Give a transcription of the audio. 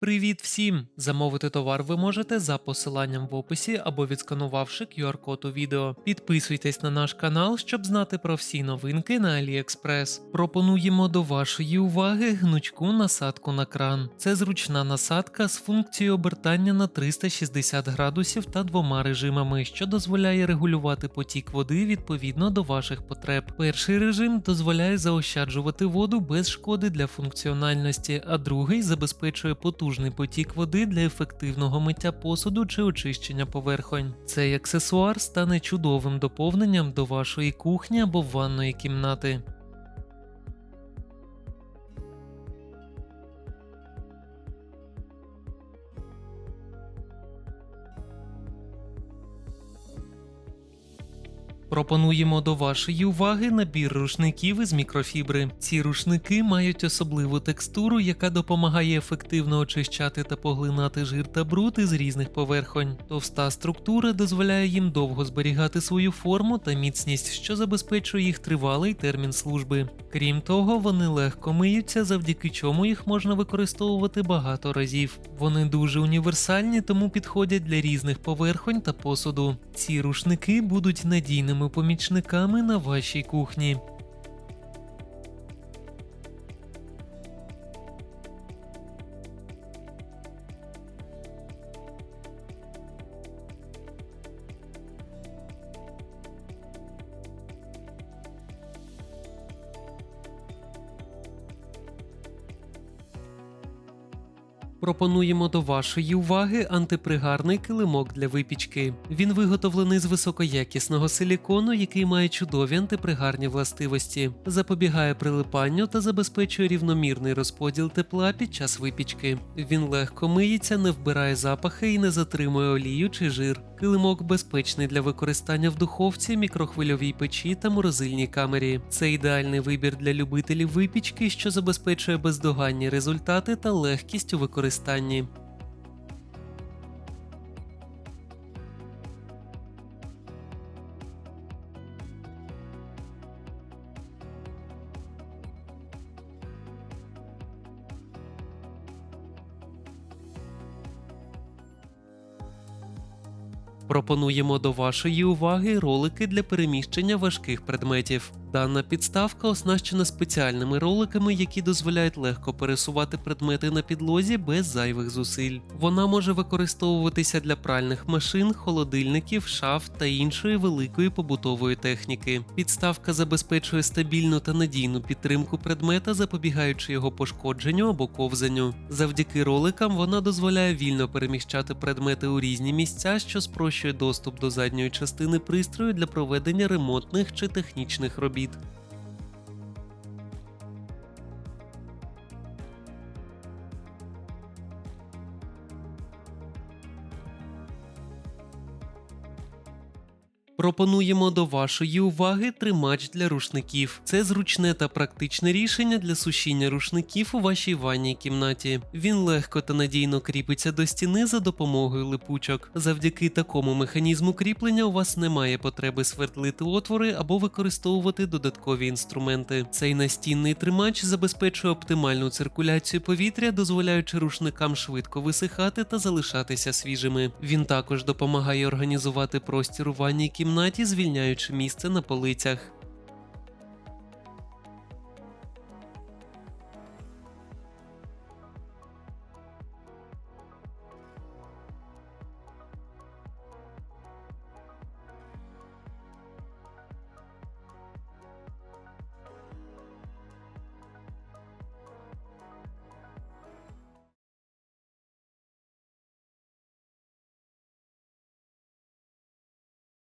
Привіт всім! Замовити товар ви можете за посиланням в описі або відсканувавши QR-код у відео. Підписуйтесь на наш канал, щоб знати про всі новинки на AliExpress. Пропонуємо до вашої уваги гнучку насадку на кран. Це зручна насадка з функцією обертання на 360 градусів та двома режимами, що дозволяє регулювати потік води відповідно до ваших потреб. Перший режим дозволяє заощаджувати воду без шкоди для функціональності, а другий забезпечує потужний потік води для ефективного миття посуду чи очищення поверхонь. Цей аксесуар стане чудовим доповненням до вашої кухні або ванної кімнати. Пропонуємо до вашої уваги набір рушників із мікрофібри. Ці рушники мають особливу текстуру, яка допомагає ефективно очищати та поглинати жир та бруд із різних поверхонь. Товста структура дозволяє їм довго зберігати свою форму та міцність, що забезпечує їх тривалий термін служби. Крім того, вони легко миються, завдяки чому їх можна використовувати багато разів. Вони дуже універсальні, тому підходять для різних поверхонь та посуду. Ці рушники будуть надійними помічниками на вашій кухні. Пропонуємо до вашої уваги антипригарний килимок для випічки. Він виготовлений з високоякісного силікону, який має чудові антипригарні властивості, запобігає прилипанню та забезпечує рівномірний розподіл тепла під час випічки. Він легко миється, не вбирає запахи і не затримує олію чи жир. Килимок безпечний для використання в духовці, мікрохвильовій печі та морозильній камері. Це ідеальний вибір для любителів випічки, що забезпечує бездоганні результати та легкість у використанні. Пропонуємо до вашої уваги ролики для переміщення важких предметів. Дана підставка оснащена спеціальними роликами, які дозволяють легко пересувати предмети на підлозі без зайвих зусиль. Вона може використовуватися для пральних машин, холодильників, шаф та іншої великої побутової техніки. Підставка забезпечує стабільну та надійну підтримку предмета, запобігаючи його пошкодженню або ковзанню. Завдяки роликам вона дозволяє вільно переміщати предмети у різні місця, що спрощує доступ до задньої частини пристрою для проведення ремонтних чи технічних робіт світ. Пропонуємо до вашої уваги тримач для рушників. Це зручне та практичне рішення для сушіння рушників у вашій ванній кімнаті. Він легко та надійно кріпиться до стіни за допомогою липучок. Завдяки такому механізму кріплення у вас немає потреби свердлити отвори або використовувати додаткові інструменти. Цей настінний тримач забезпечує оптимальну циркуляцію повітря, дозволяючи рушникам швидко висихати та залишатися свіжими. Він також допомагає організувати простір у ванній кімнаті, звільняючи місце на полицях.